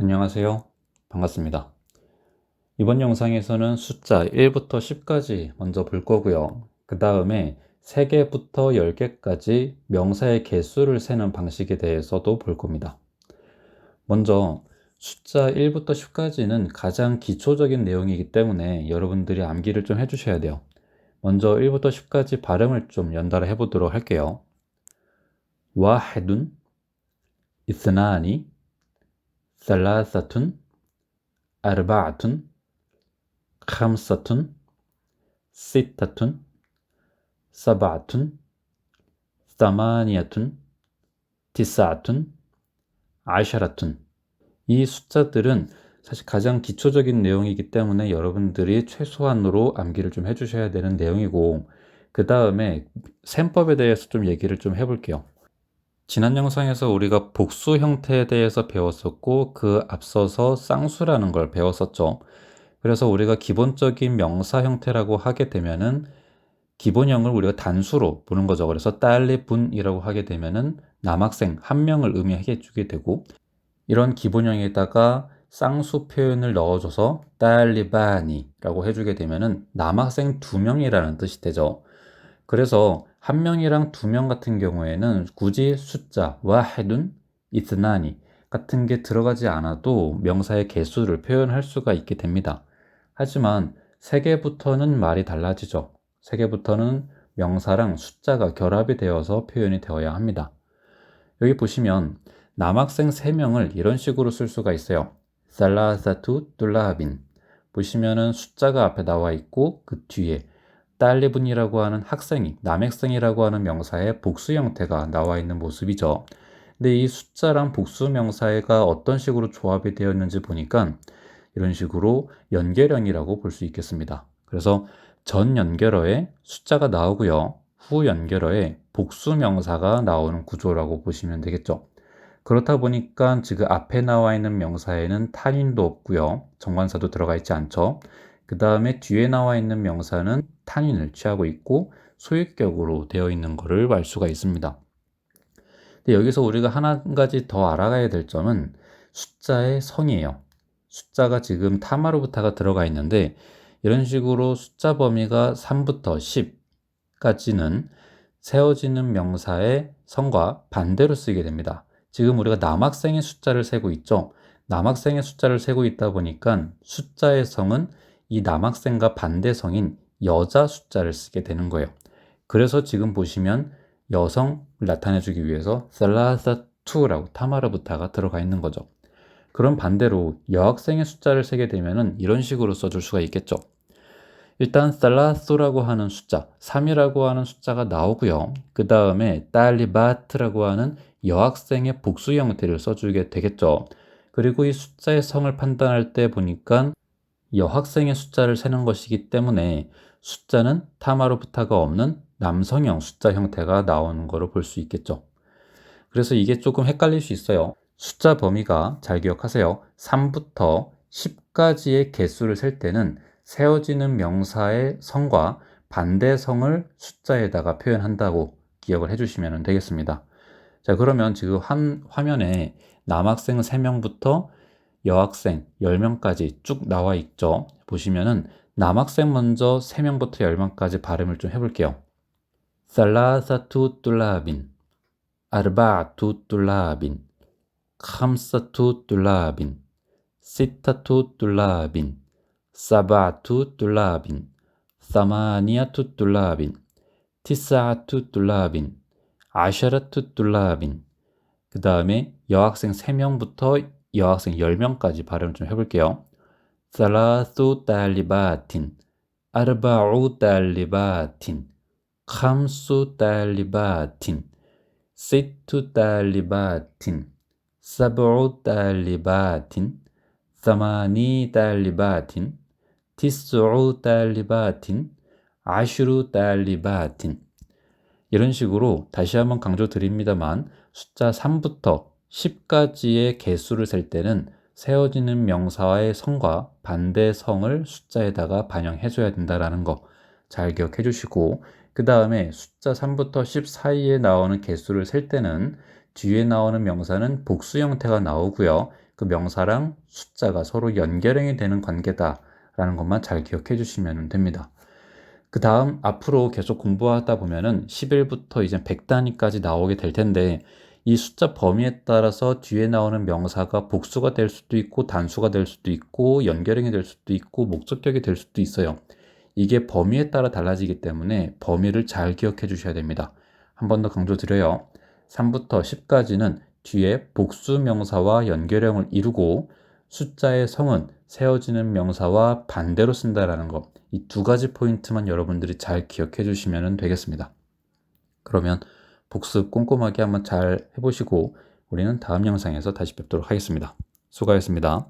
안녕하세요. 반갑습니다. 이번 영상에서는 숫자 1부터 10까지 먼저 볼 거고요. 그 다음에 3개부터 10개까지 명사의 개수를 세는 방식에 대해서도 볼 겁니다. 먼저 숫자 1부터 10까지는 가장 기초적인 내용이기 때문에 여러분들이 암기를 좀 해주셔야 돼요. 먼저 1부터 10까지 발음을 좀 연달아 해보도록 할게요. 와헤둔, 이스나니, ثلاثة أربعة خمسة ستة سبعة ثمانية تسعة عشرة 이 숫자들은 사실 가장 기초적인 내용이기 때문에 여러분들이 최소한으로 암기를 좀 해주셔야 되는 내용이고 그 다음에 셈법에 대해서 좀 얘기를 좀 해볼게요. 지난 영상에서 우리가 복수 형태에 대해서 배웠었고 그 앞서서 쌍수라는 걸 배웠었죠. 그래서 우리가 기본적인 명사 형태라고 하게 되면은 기본형을 우리가 단수로 보는 거죠. 그래서 딸리분이라고 하게 되면은 남학생 한 명을 의미해 주게 되고 이런 기본형에다가 쌍수 표현을 넣어줘서 딸리바니라고 해주게 되면은 남학생 두 명이라는 뜻이 되죠. 그래서 한 명이랑 두 명 같은 경우에는 굳이 숫자 와헤둔 이스나니 같은 게 들어가지 않아도 명사의 개수를 표현할 수가 있게 됩니다. 하지만 세 개부터는 말이 달라지죠. 세 개부터는 명사랑 숫자가 결합이 되어서 표현이 되어야 합니다. 여기 보시면 남학생 3명을 이런 식으로 쓸 수가 있어요. 살라사투 툴라빈 보시면은 숫자가 앞에 나와 있고 그 뒤에 딸리분이라고 하는 학생이 남학생이라고 하는 명사의 복수 형태가 나와 있는 모습이죠. 근데 이 숫자랑 복수 명사가 어떤 식으로 조합이 되었는지 보니까 이런 식으로 연결형이라고 볼 수 있겠습니다. 그래서 전 연결어에 숫자가 나오고요. 후 연결어에 복수 명사가 나오는 구조라고 보시면 되겠죠. 그렇다 보니까 지금 앞에 나와 있는 명사에는 탄인도 없고요. 정관사도 들어가 있지 않죠. 그 다음에 뒤에 나와 있는 명사는 탄인을 취하고 있고 소유격으로 되어 있는 것을 알 수가 있습니다. 근데 여기서 우리가 한 가지 더 알아가야 될 점은 숫자의 성이에요. 숫자가 지금 타마로부터가 들어가 있는데 이런 식으로 숫자 범위가 3부터 10까지는 세워지는 명사의 성과 반대로 쓰게 됩니다. 지금 우리가 남학생의 숫자를 세고 있죠. 남학생의 숫자를 세고 있다 보니까 숫자의 성은 이 남학생과 반대성인 여자 숫자를 쓰게 되는 거예요. 그래서 지금 보시면 여성을 나타내주기 위해서 셀라사투라고 타마르부타가 들어가 있는 거죠. 그럼 반대로 여학생의 숫자를 세게 되면 이런 식으로 써줄 수가 있겠죠. 일단 셀라소라고 하는 숫자, 3이라고 하는 숫자가 나오고요. 그 다음에 딸리바트라고 하는 여학생의 복수 형태를 써주게 되겠죠. 그리고 이 숫자의 성을 판단할 때 보니까 여학생의 숫자를 세는 것이기 때문에 숫자는 타마로부타가 없는 남성형 숫자 형태가 나오는 것으로 볼 수 있겠죠. 그래서 이게 조금 헷갈릴 수 있어요. 숫자 범위가 잘 기억하세요. 3부터 10까지의 개수를 셀 때는 세워지는 명사의 성과 반대성을 숫자에다가 표현한다고 기억을 해주시면 되겠습니다. 자, 그러면 지금 한 화면에 남학생 3명부터 여학생 10명까지 쭉 나와 있죠. 보시면은 남학생 먼저 3명부터 10명까지 발음을 좀 해볼게요. 살라사투 툴라빈 아르바투 툴라빈 캄사투 툴라빈 시타투 툴라빈 사바투 툴라빈 사마니아투 툴라빈 티사투 툴라빈 아샤라투 툴라빈 그 다음에 여학생 3명부터 여학생 10명까지 발음 좀 해볼게요. 살라수 딸리바틴 아르바우 딸리바틴 캄수 딸리바틴 시투 딸리바틴 사부 딸리바틴 사마니 딸리바틴 티스우 딸리바틴 아슈루 딸리바틴 이런 식으로 다시 한번 강조 드립니다만 숫자 3부터 10까지의 개수를 셀 때는 세워지는 명사와의 성과 반대 성을 숫자에다가 반영해 줘야 된다라는 거 잘 기억해 주시고 그 다음에 숫자 3부터 10 사이에 나오는 개수를 셀 때는 뒤에 나오는 명사는 복수 형태가 나오고요. 그 명사랑 숫자가 서로 연결형이 되는 관계다라는 것만 잘 기억해 주시면 됩니다. 그 다음 앞으로 계속 공부하다 보면은 10일부터 이제 100단위까지 나오게 될 텐데 이 숫자 범위에 따라서 뒤에 나오는 명사가 복수가 될 수도 있고 단수가 될 수도 있고 연결형이 될 수도 있고 목적격이 될 수도 있어요. 이게 범위에 따라 달라지기 때문에 범위를 잘 기억해 주셔야 됩니다. 한 번 더 강조드려요. 3부터 10까지는 뒤에 복수 명사와 연결형을 이루고 숫자의 성은 세워지는 명사와 반대로 쓴다라는 것. 이 두 가지 포인트만 여러분들이 잘 기억해 주시면 되겠습니다. 그러면 복습 꼼꼼하게 한번 잘 해보시고 우리는 다음 영상에서 다시 뵙도록 하겠습니다. 수고하셨습니다.